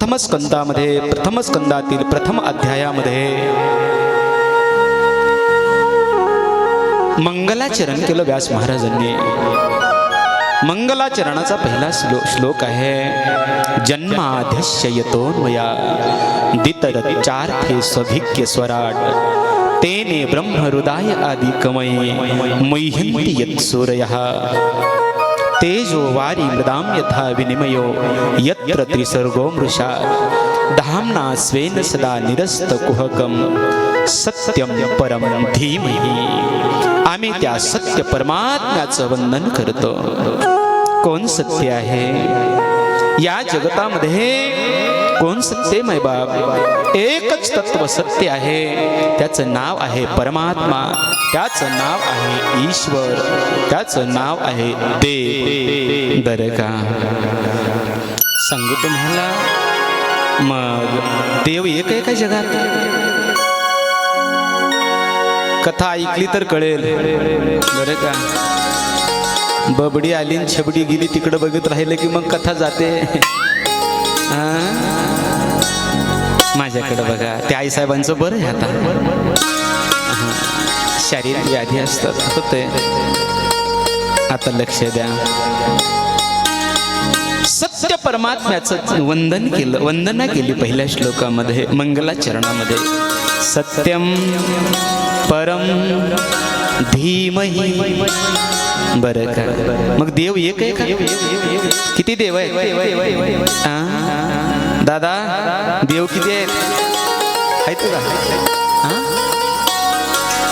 प्रथम स्कंदामध्ये प्रथम स्कंदातील प्रथम अध्यायामध्ये मंगलाचरण केलं व्यास महाराजांनी. मंगलाचरणाचा पहिला श्लो श्लोक आहे जन्माध्यक्ष येतोन्वया दितरचार्थे स्वभिक्य स्वराट तेने ब्रह्महृदाय आदि कमये मह्यन्ति यत्सूरयः। तेजो वारी मृदाम यथा विनिमयो यत्र त्रिसर्गो मृषा। धाम्ना स्वेन सदा निरस्तकुहकं सत्यम परम धीमहि। आम्ही त्या सत्य परमात्म्याचं वंदन करतो। कोण सत्य आहे? या जगतामध्ये कोण सत्य आहे बाब एकच तत्व सत्य आहे. त्याचं नाव आहे परमात्मा. त्याचं नाव आहे ईश्वर. त्याचं नाव आहे दे बरं का सांगू तुम्हाला? मग देव एक आहे का जगात? कथा ऐकली तर कळेल. बरं का? बबडी आली आणि छबडी गेली तिकडं बघत राहिलं की मग कथा जाते. हा? माझ्याकडे बघा. त्या आईसाहेबांचं बरं आहे आता. शारीरिक व्याधी असतात. होते आता लक्ष द्या. सत्य परमात्म्याचं वंदन केलं. वंदना केली पहिल्या श्लोकामध्ये मंगलाचरणामध्ये. सत्यम परम धीमही. बरं का? मग देव एक आहे किती देव आहे दादा देव किती आहेत? आहेत का?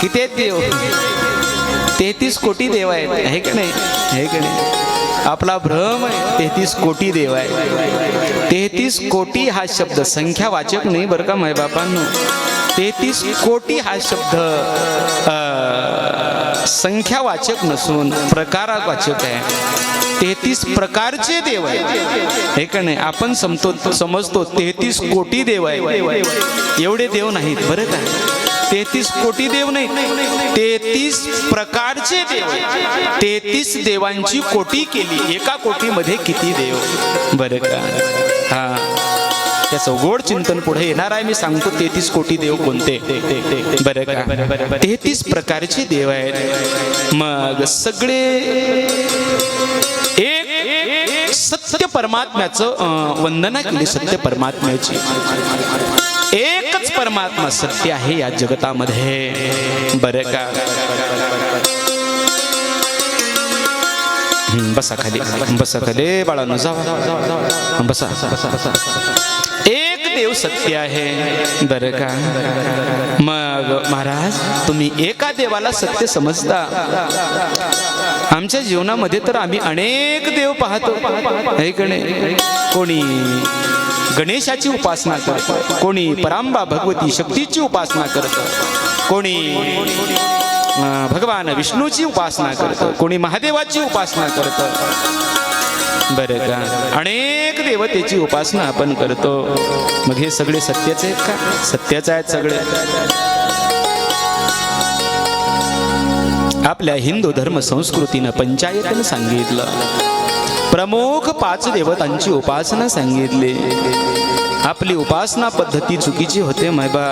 किती आहेत देव? तेहतीस कोटी देव आहेत. हे का नाही? आहे का नाही? आपला भ्रम आहे. तेहतीस कोटी देव आहे तेहतीस कोटी हा शब्द. संख्या वाचक नाही बरं का बापांनो तेहतीस कोटी हा शब्द संख्या संख्यावाचक नसून प्रकारावाचक आहे. तेहतीस प्रकारचे देव आहे हे का नाही? आपण समतो समजतो तेहतीस कोटी देव आहे एवढे देव नाहीत बरं का? तेहतीस कोटी देव नाही तेहतीस प्रकारचे देव तेहतीस देवांची कोटी केली. एका कोटीमध्ये किती देव? बरं का? हा. त्याचं गोड चिंतन पुढे येणार आहे. मी सांगतो तेहतीस कोटी देव कोणते? बरं का? तेहतीस प्रकारचे देव आहेत. मग सगळे एक सत्य परमात्म्याचं वंदना केली सत्य परमात्म्याची. एकच परमात्मा सत्य आहे या जगतामध्ये. बरं का? बसा खाली बसा खाली. बाळांनो जा. बसा बसा. एक देव सत्य आहे. बरं का? मग महाराज तुम्ही एका देवाला सत्य समजता? आमच्या जीवनामध्ये तर आम्ही अनेक देव पाहतो. आहे का नाही? कोणी गणेशाची उपासना करतो कोणी परांबा भगवती शक्तीची उपासना करत कोणी भगवान विष्णूची उपासना करतं कोणी महादेवाची उपासना करतं. बरं का? अनेक देवतेची उपासना आपण करतो. मग हे सगळे सत्यच आहेत का? सत्यच आहेत सगळे. आपल्या हिंदू धर्म संस्कृतीनं पंचायतनं सांगितलं. प्रमुख पाच देवतांची उपासना सांगितली. आपली उपासना पद्धती चुकीची होते मैबा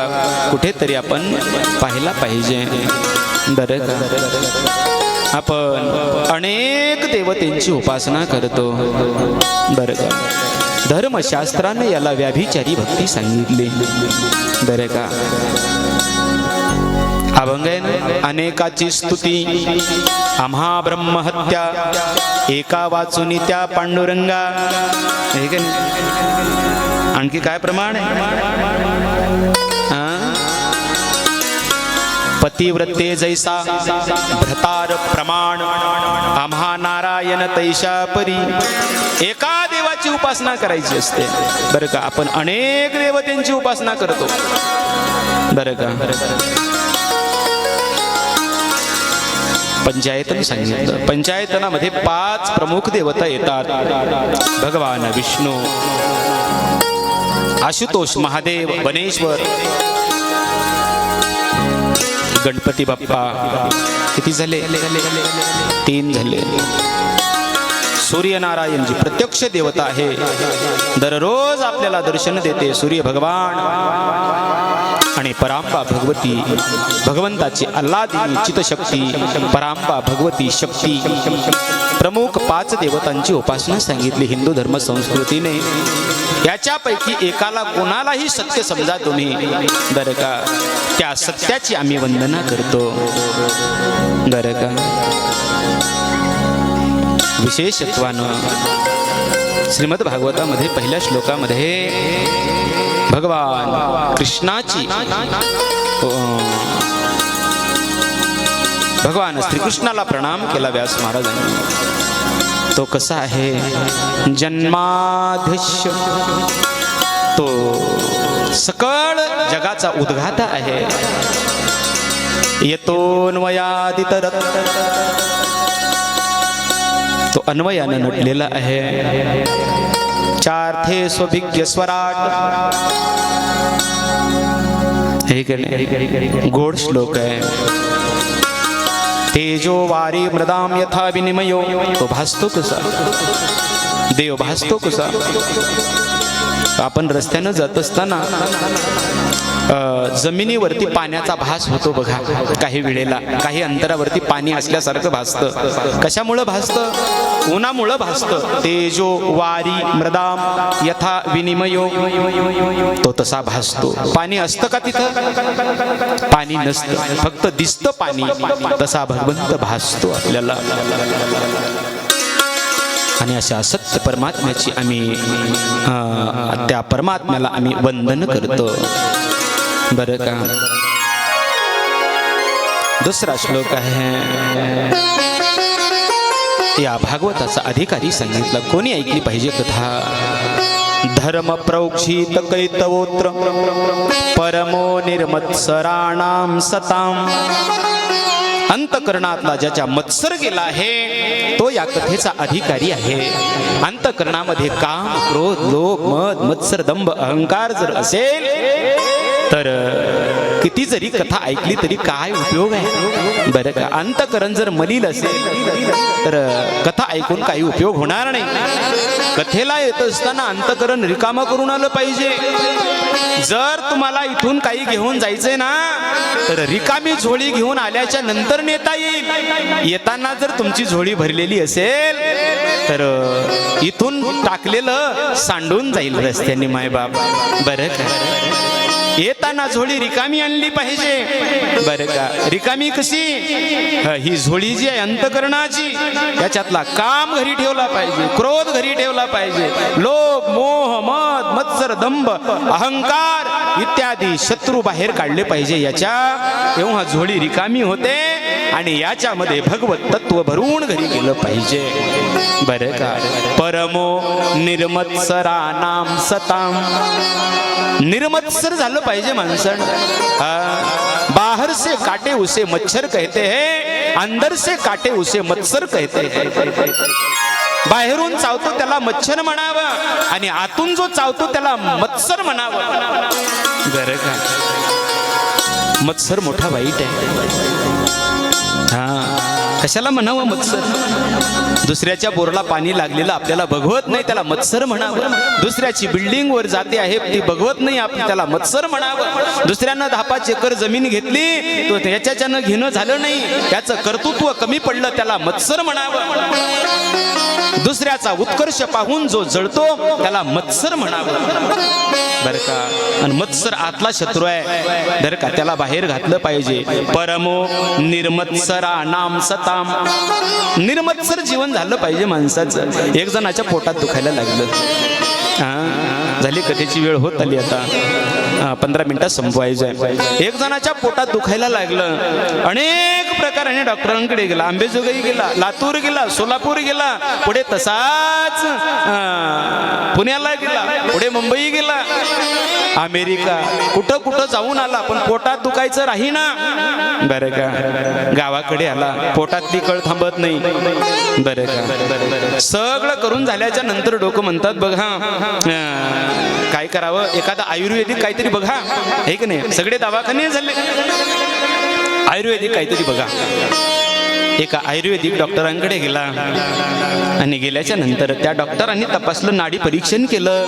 कुठेतरी आपण पाहायला पाहिजे. बरं आपण अनेक देवतेंची उपासना करतो. बरं का धर्मशास्त्राने याला व्याभिचारी भक्ती सांगितली. बरं का अभंग अनेकाची स्तुती. आम्हा ब्रह्महत्या एका वाचुनी त्या पांडुरंगा. आणखी काय प्रमाण पतिव्रते जैसा भ्रतार प्रमाण. आम्हा नारायण तैशा परी. एका देवाची उपासना करायची असते. बरं का? आपण अनेक देवतेंची उपासना करतो. बरं का? पंचायतन सांगितलं. पंचायतनामध्ये पाच प्रमुख देवता येतात. भगवान विष्णू आशुतोष महादेव वनेश्वर गणपती बाप्पा. किती झाले? तीन झाले. सूर्यनारायण जी प्रत्यक्ष देवता आहे. दररोज आपल्याला दर्शन देते सूर्य भगवान. आणि परांबा भगवती भगवंताची अल्लादिनी चितशक्ती परांबा भगवती शक्ती. प्रमुख पाच देवतांची उपासना सांगितली हिंदू धर्म संस्कृतीने. याच्यापैकी एकाला कोणालाही सत्य समजा तुम्ही बरं का? त्या सत्याची आम्ही वंदना करतो. बरं का? विशेषत्वानं श्रीमद भागवतामध्ये पहिल्या श्लोकामध्ये भगवान कृष्णाची. भगवान श्रीकृष्णाला प्रणाम केला व्यास महाराजांनी. तो कसा आहे? जन्माधीश. तो सकळ जगाचा उद्घाता आहे. येतोन्वयादितरत तो अन्वयानं नटलेला आहे. चार्थे स्वभिज्ञ स्वराट हे गोड श्लोक आहे. तेजो वारी मृदाम यथा विनिमयो। तो भासतो कसा? देव भासतो कसा? आपण रस्त्यानं जात असताना जमिनीवरती पाण्याचा भास होतो बघा काही वेळेला. काही अंतरावरती पाणी असल्यासारखं भासतं. कशामुळं भासतं? उन्हामुळं भासतं. तेजो वारी मृदाम यथा विनिमयो तो तसा भासतो. पाणी असतं का तिथं? पाणी नसतं. फक्त दिसतं पाणी. तसा भगवंत भासतो आपल्याला. आणि अशा सत्य परमात्म्याची आम्ही त्या परमात्म्याला आम्ही वंदन करतो. बरं का? दुसरा श्लोक आहे. या भागवताचा अधिकारी सांगितलं कोणी ऐकली पाहिजे कथा? धर्म प्रौक्षित कैतवोत्र परमो निर्मत्सराणाम सताम अंतकरणातला ज्याच्या मत्सर गेला आहे तो या कथेचा अधिकारी आहे. अंतकरणामध्ये काम क्रोध लोक मत मत्सर दंभ अहंकार जर असेल तर किती जरी कथा ऐकली तरी काय उपयोग आहे? बरं का? अंतकरण जर मलिल असेल तर कथा ऐकून काही उपयोग होणार नाही. कथेला येत असताना अंतकरण रिकामं करून आलं पाहिजे. जर तुम्हाला इथून काही घेऊन जायचंय ना तर रिकामी झोळी घेऊन आल्याच्यानंतर नेता येईल. येताना जर तुमची झोळी भरलेली असेल तर इथून टाकलेलं सांडून जाईल रस्त्याने मायबाप. बरं का? येताना झोळी रिकामी आणली पाहिजे. बरं का? रिकामी कशी? ही झोळी जी आहे अंतकरणाची याच्यातला काम घरी ठेवला पाहिजे क्रोध घरी ठेवला पाहिजे. लोभ मोह मत मत्सर दंभ अहंकार इत्यादी शत्रू बाहेर काढले पाहिजे याच्या. तेव्हा झोळी रिकामी होते आणि याच्यामध्ये भगवत तत्व भरून घरी गेलं पाहिजे. बरं का? परमो निर्मत्सरा नाम सताम. निर्मत्सर झालं पाहिजे माणसं बाहर से काटे उसे मच्छर कहते हैं अंदर से काटे उसे मत्सर कहते हैं. बाहेरून चावतो त्याला मच्छर म्हणावं आणि आतून जो चावतो त्याला मत्सर म्हणावं. बरं का? मत्सर मोठा वाईट आहे. हा. कशाला म्हणावं मत्सर? दुसऱ्याच्या बोरला पाणी लागलेलं आपल्याला बघवत नाही त्याला मत्सर म्हणावं. दुसऱ्याची बिल्डिंग वर जाते आहे ती बघवत नाही आपण त्याला मत्सर म्हणावं. दुसऱ्यानं दहा पाच एकर जमीन घेतली तो त्याच्याच्यानं घेणं झालं नाही. त्याचं कर्तृत्व कमी पडलं त्याला मत्सर म्हणावं. दुसऱ्याचा उत्कर्ष पाहून जो जळतो त्याला मत्सर म्हणावं. बर का? आणि मत्सर आतला शत्रू आहे. बर का? त्याला बाहेर घातलं पाहिजे. परमो निर्मत्सरा नाम सताम. निर्मत्सर जीवन झालं पाहिजे माणसाचं. एक जणाच्या पोटात दुखायला लागलं. झाली कथेची वेळ? होत आली आता. पंधरा मिनिटात संपवायचं आहे एक जणाच्या पोटात दुखायला लागलं. अनेक प्रकाराने डॉक्टरांकडे गेला आंबेजोगाई गेला लातूर गेला सोलापूर गेला पुढे तसाच पुण्याला गेला पुढे मुंबई गेला अमेरिका. कुठं कुठं जाऊन आला पण पोटात दुखायचं राहीना. बरं का. गावाकडे आला पोटातली कळ थांबत नाही. बरं का. सगळं करून झाल्याच्यानंतर डोकं म्हणतात बघा काय करावं? एखादा आयुर्वेदिक काहीतरी बघा. हे की नाही? सगळे दवाखाने झाले. आयुर्वेदिक काहीतरी बघा. एका आयुर्वेदिक डॉक्टरांकडे गेला. आणि गेल्याच्यानंतर त्या डॉक्टरांनी तपासलं नाडी परीक्षण केलं.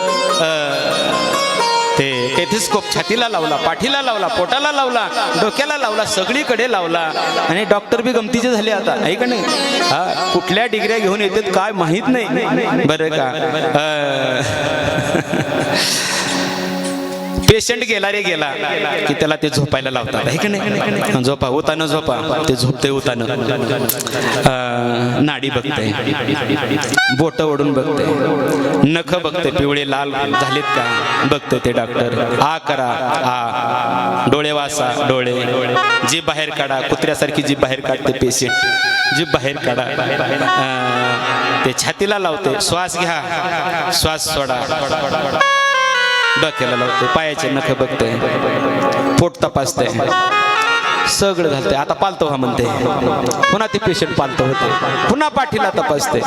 ते टेथिस्कोप छातीला लावला पाठीला लावला पोटाला लावला डोक्याला लावला सगळीकडे लावला. आणि डॉक्टर बी गमतीचे झाले आता. आहे का नाही? हा कुठल्या डिग्र्या घेऊन येतात काय माहीत नाही. बरं का? पेशंट गेला रे गेला. की त्याला ते झोपायला लावतात. आहे का नाही? झोपा उतानं झोपा. ते झोपते उतानं. नाडी बघते बोट ओढून बघते नख बघते पिवळे लाल झालेत का? बघते ते डॉक्टर. आ करा. आ. डोळे वासा. डोळे. जी बाहेर काढा. कुत्र्यासारखी जी बाहेर काढते पेशंट जी बाहेर काढा. ते छातीला लावते. श्वास घ्या. श्वास सोडा. डोक्याला लावते पायाचे नख बघते पोट तपासते सगळं घालते आता पालतो हा म्हणते पुन्हा ते पेशंट पालतो होते पुन्हा पाठीला तपासते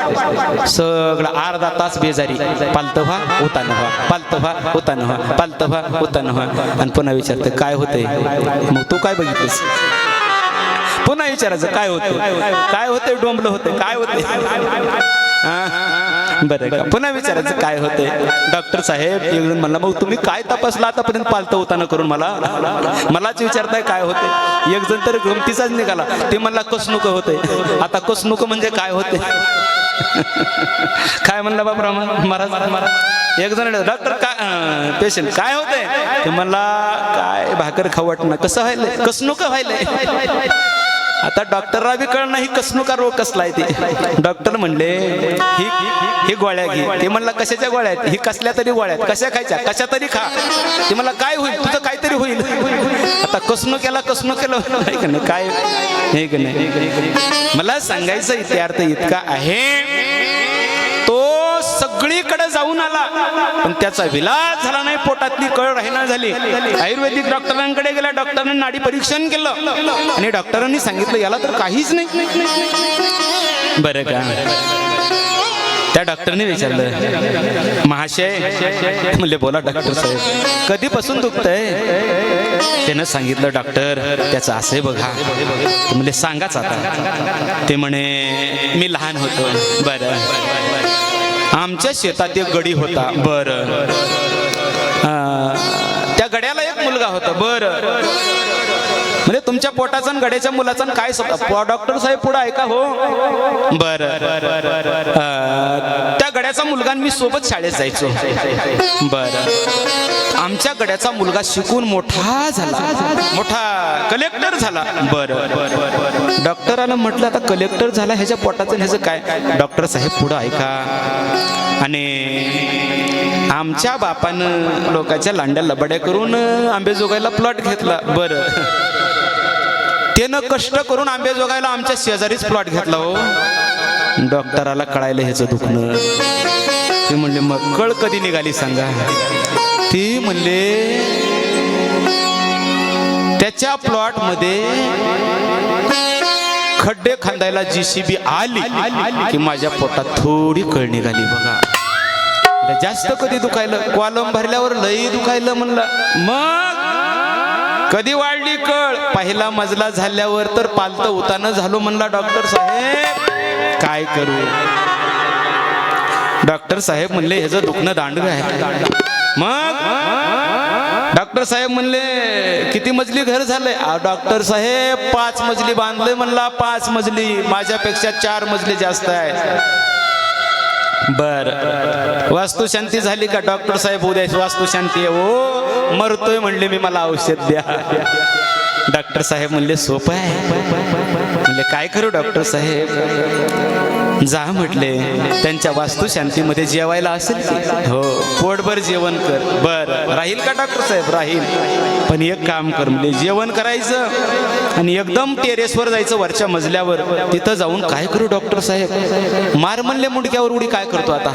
सगळं अर्धा तास बेजारी. पालतो व्हा उतानं व्हा. पालतो व्हा उतानं व्हा. पालतो व्हा उतानं व्हा. आणि पुन्हा विचारते काय होते मग तू काय बघितलीस? पुन्हा विचारायचं काय होतं काय होते डोंबलं होते काय होते हा? बरं का. पुन्हा विचारायचं काय होते डॉक्टर साहेब एक जण म्हणला मग तुम्ही काय तपासला आतापर्यंत पालतं होताना करून मला? मलाच विचारताय काय होते एक जण तर गमतीचाच निघाला. ते म्हणला कसनुक होते आता कसनुक म्हणजे काय होते काय म्हणला बाबा महाराज महाराज? एक जण डॉक्टर काय पेशंट काय होते ते म्हणला काय भाकर खाऊ वाटणं कसं व्हायलंय? कसनुक व्हायलंय? आता डॉक्टरला बी कळ नाही कसनुका रोग कसला आहे ते? डॉक्टर म्हणले ही ही गोळ्या घे. ते म्हणला कशाच्या गोळ्या आहेत? ही कसल्या तरी गोळ्या आहेत. कशा खायच्या? कशा तरी खा. ते मला काय होईल? तुझं काहीतरी होईल. आता कसनो केला कसनो केलं. का नाही? काय? हे का नाही? मला सांगायचं इथे अर्थ इतका आहे सगळीकडे जाऊन आला. पण त्याचा विलास झाला नाही पोटातली कळ राहिना झाली. आयुर्वेदिक डॉक्टरांकडे गेला डॉक्टरांनी नाडी परीक्षण केलं. आणि डॉक्टरांनी सांगितलं याला तर काहीच नाही. बरं का? त्या डॉक्टरने विचारलं महाशय म्हणले बोला डॉक्टर साहेब कधीपासून दुखतंय? त्यानं सांगितलं डॉक्टर त्याचं असे बघा. म्हणजे म्हणले सांगाच आता. ते म्हणे मी लहान होतो. बरं. आमच्या शेतात एक गडी होता बर. त्या गड्याला एक मुलगा होता बर. म्हणजे तुमच्या पोटाचा आणि गड्याच्या मुलाचा काय डॉक्टर साहेब पुढे ऐका हो. बर त्या गड्याचा मुलगा मी सोबत शाळेत जायचो. बर. आमच्या गड्याचा मुलगा शिकून मोठा झाला. मोठा कलेक्टर झाला. बर डॉक्टराला म्हटलं आता कलेक्टर झाला ह्याच्या पोटाचं ह्याचं काय? डॉक्टर साहेब पुढं ऐका आणि आमच्या बापानं लोकांच्या लांड्या लबड्या करून आंबेजोगाईला प्लॉट घेतला. बरं. त्यानं कष्ट करून आंबे जोगायला आमच्या शेजारीच प्लॉट घेतला हो. डॉक्टराला कळायला ह्याचं दुखणं. ते म्हणले मग कळ कधी निघाली सांगा. ती म्हणले त्याच्या प्लॉटमध्ये खड्डे खांदायला जीसीबी आली की माझ्या पोटात थोडी कळ निघाली बघा. जास्त कधी दुखायलं? कॉलम भरल्यावर लई दुखायलं म्हणलं. मग कधी वाढली कळ? पहिला मजला झाल्यावर तर पालत होताना झालो म्हणला डॉक्टर साहेब. काय करू? डॉक्टर साहेब म्हणले ह्याचं दुखणं दांडग आहे. मग? डॉक्टर साहेब म्हणले किती मजली घर झालंय? डॉक्टर साहेब पाच मजली बांधले म्हणला पाच मजली. माझ्यापेक्षा चार मजली जास्त आहे. बर. वास्तुशांती झाली का डॉक्टर साहेब? उद्या वास्तुशांती आहे हो. मरतोय म्हणले मी मला औषध द्या. डॉक्टर साहेब म्हणले सोपं आहे. म्हणले काय करू डॉक्टर साहेब? जा म्हटले त्यांच्या वास्तुशांतीमध्ये जेवायला असेल हो पोटभर जेवण कर. बर. राहील का डॉक्टर साहेब? राहील. पण एक काम कर म्हणजे जेवण करायचं आणि एकदम टेरेसवर जायचं वरच्या मजल्यावर. तिथं जाऊन काय करू डॉक्टर साहेब? मार म्हणले मुंडक्यावर उडी काय करतो आता?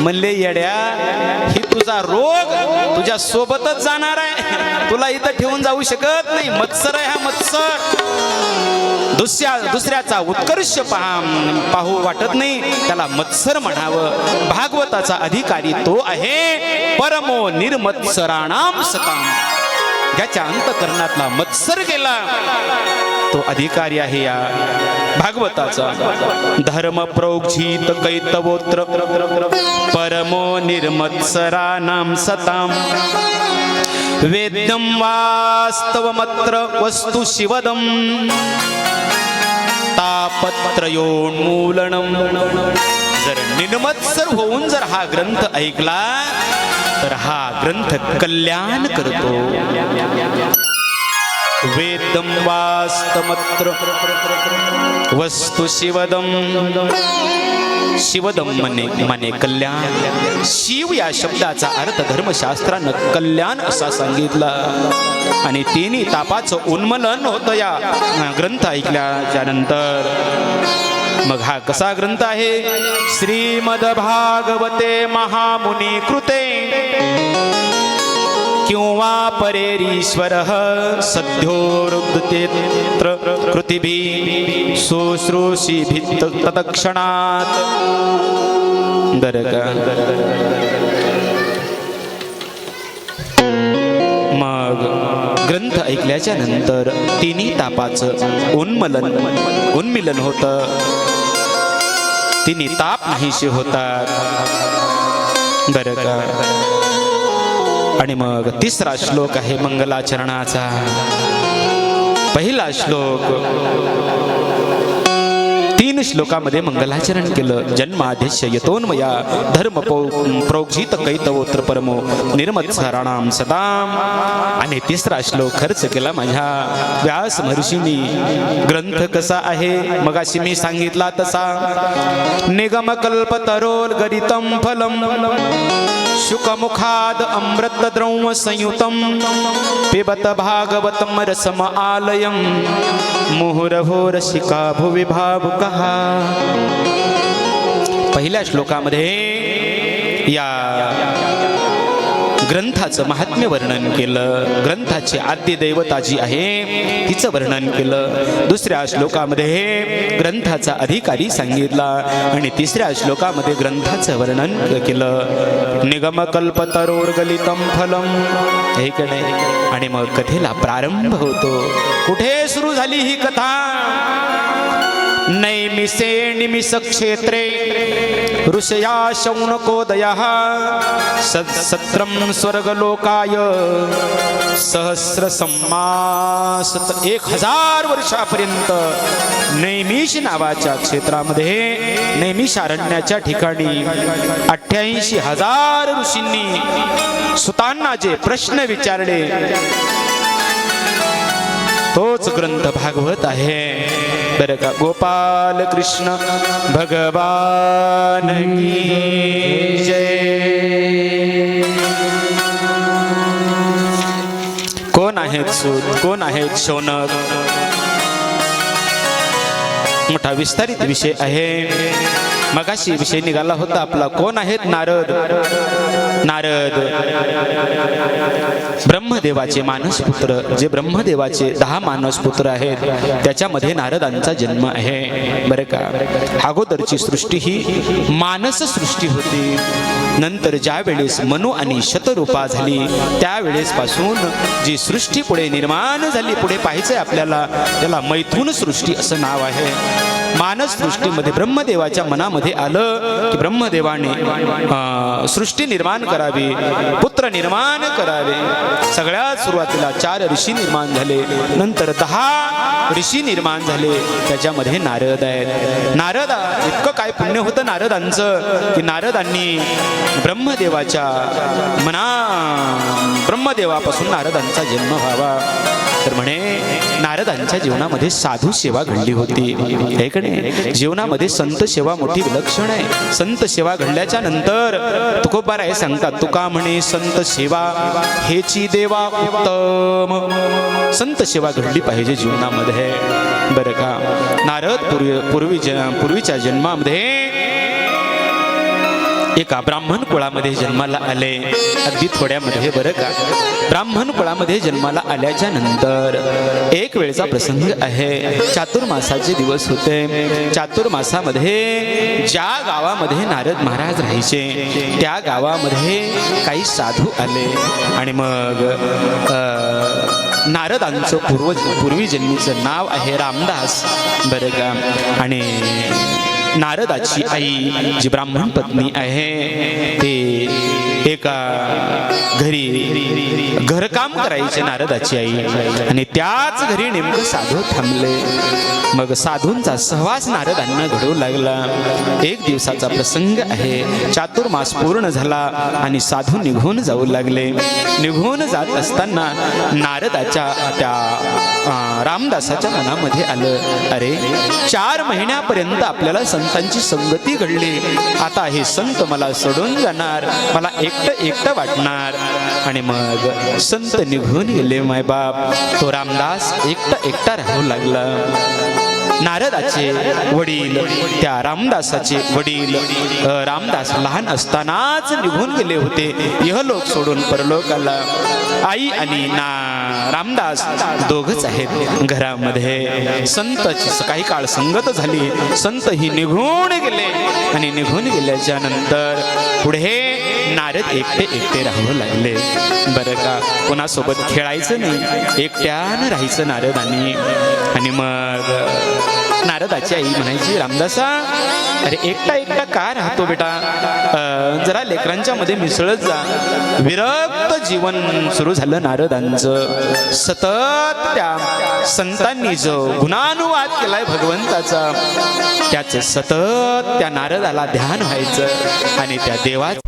म्हणले येड्या ही तुझा रोग तुझ्या सोबतच जाणार आहे. तुला इथं ठेवून जाऊ शकत नाही. मत्सर आहे हा मत्सर. दुसऱ्या दुसऱ्याचा उत्कर्ष पहा पाहू वाटत नाही. त्याला मत्सर म्हणावं. भागवताचा अधिकारी तो आहे. परमो निर्मत्सराणाम सताम ज्याच्या अंतकरणातला मत्सर गेला. तो अधिकारी आहे या भागवताचा. धर्म प्रोक्षित कैतवोत्र. परमो निर्मत्सरानाम सताम वेद्यम वास्तवमत्र वस्तु शिवदम तापत्रयोन्मूलनम जर निर्मत्सर होऊन जर हा ग्रंथ ऐकला तर हा ग्रंथ कल्याण करतो. वेदं वास्तमत्र। वस्तु शिवदम शिवदम मने मने कल्याण। शिव या शब्दाचा अर्थ धर्मशास्त्रानं कल्याण असा सांगितला. आणि तिन्ही तापाचं उन्मलन होतं या ग्रंथ ऐकल्याच्या नंतर मग हा कसा ग्रंथ आहे? श्रीमद भागवते महामुनी कृते किंवा परेरीश्वर? सद्योरुद्धतेत्र कृतिभी शुश्रूषिभित तत्क्षणात बरं मग। ग्रंथ ऐकल्याच्या नंतर तिन्ही तापाचं उन्मलन उन्मिलन होतं. तिन्ही ताप नाहीशी होतात. बरं आणि मग तिसरा श्लोक आहे मंगलाचरणाचा. पहिला श्लोक तीन श्लोकामध्ये मंगलाचरण केलं. जन्माधिश्य यतोन्मया धर्म प्रोक्षित कैतवोत्र परमो निर्मत्सराणाम सदाम आणि तिसरा श्लोक खर्च केला माझ्या व्यास महर्षीनी. ग्रंथ कसा आहे? मगाशी मी सांगितला तसा. निगम कल्पतरोल गरितम फलम. शुकमुखाद अमृत द्रव संयुतम। पिबत भागवतम रसम आलयम। मुहुरभो रसिका भुवि भावुकः। पहिल्या श्लोकामध्ये या ग्रंथाचं महात्म्य वर्णन केलं. ग्रंथाची आद्य दैवता जी आहे तिचं वर्णन केलं. दुसऱ्या श्लोकामध्ये ग्रंथाचा अधिकारी सांगितला आणि तिसऱ्या श्लोकामध्ये ग्रंथाचं वर्णन केलं. निगम कल्पतरोर्गलितम फलम. हे कडे आणि मग कथेला प्रारंभ होतो. कुठे सुरू झाली ही कथा? नैमिसे निमिष क्षेत्रे ऋषया शौनकोदयः सत्सत्रं स्वर्गलोकाय सहस्रसम्मासत एक हजार वर्षापर्यंत नैमिष नावाच्या क्षेत्रामध्ये नैमिषारण्याच्या ठिकाणी अठ्ठ्याऐंशी हजार ऋषींनी सुतांना जे प्रश्न विचारले तोच ग्रंथ भागवत आहे. बरं का गोपाल कृष्ण भगवान की जय। कोण आहेत सूत? कोण आहेत शौनक मोठा विस्तारित विषय आहे. मगाशी विषय निघाला होता आपला. कोण आहेत नारद? नारद. ब्रह्मदेवाचे मानसपुत्र जे ब्रह्मदेवाचे दहा मानसपुत्र आहेत त्याच्यामध्ये नारदांचा जन्म आहे. बरं का? अगोदरची सृष्टी ही मानस सृष्टी होती. नंतर ज्या वेळेस मनु आणि शतरूपा झाली त्यावेळेस पासून जी सृष्टी पुढे निर्माण झाली पुढे पाहायचंय आपल्याला त्याला मैथून सृष्टी असं नाव आहे. मानस सृष्टीमध्ये ब्रह्मदेवाच्या मनामध्ये आलं की ब्रह्मदेवाने सृष्टी निर्माण करावी पुत्र निर्माण करावे. सगळ्यात सुरुवातीला चार ऋषी निर्माण झाले नंतर दहा ऋषी निर्माण झाले. त्याच्यामध्ये नारद आहेत. नारद इतकं काय पुण्य होतं नारदांचं की नारदांनी ब्रह्मदेवाच्या मना ब्रह्मदेवापासून नारदांचा जन्म व्हावा. तर म्हणे नारदांच्या जीवनामध्ये साधू सेवा घडली होती. हे का नाही जीवनामध्ये संत सेवा मोठी विलक्षण आहे. संत सेवा घडल्याच्या नंतर तुकोबार आहे सांगतात तुका म्हणे संत सेवा हेची देवा उत्तम. संत सेवा घडली पाहिजे जीवनामध्ये. बरं का नारद पूर्वी पूर्वी पूर्वीच्या जन्मामध्ये एका ब्राह्मण कुळामध्ये जन्माला आले. अगदी थोड्यामध्ये बरं का? ब्राह्मण कुळामध्ये जन्माला आल्याच्यानंतर एक वेळचा प्रसंग आहे. चातुर्मासाचे दिवस होते. चातुर्मासामध्ये ज्या गावामध्ये नारद महाराज राहायचे त्या गावामध्ये काही साधू आले. आणि मग नारदांचं पूर्वज पूर्वी जन्मीचं नाव आहे रामदास. बरं का? आणि नारदाची आई जी ब्राह्मण पत्नी आहे ते एका घरी घरकाम करायचे नारदाची आई. आणि त्याच घरी नेमकं साधू थांबले. मग साधूंचा सहवास नारदांना घडवू लागला. एक दिवसाचा प्रसंग आहे. चातुर्मास पूर्ण झाला आणि साधू निघून जाऊ लागले. निघून जात असताना नारदाच्या त्या रामदासाच्या मनामध्ये आलं अरे चार महिन्यापर्यंत आपल्याला संतांची संगती घडली. आता हे संत मला सोडून जाणार. मला एक एकटं एकटं वाटणार. आणि मग संत निघून गेले मायबाप तो रामदास एकटा एकटा राहू लागला. नारदाचे वडील त्या रामदासाचे वडील रामदास लहान असतानाच निघून गेले होते. इहलोक सोडून परलोकाला. आई आणि ना रामदास दोघच आहेत घरामध्ये. संतची काही काळ संगत झाली. संत ही निघून गेले. आणि निघून गेल्याच्यानंतर पुढे नारद एकटे एकटे राहू लागले बरं का? कोणासोबत खेळायचं नाही. एकट्यानं राहायचं नारदानी. आणि मग नारदाची आई म्हणायची रामदासा अरे एकटा एकटा का राहतो बेटा? जरा लेकरांच्या मध्ये मिसळत जा. विरक्त जीवन सुरू झालं नारदांचं. सतत त्या संतांनी जो गुणानुवाद केलाय भगवंताचा त्याचं सतत त्या नारदाला ध्यान व्हायचं आणि त्या देवाचं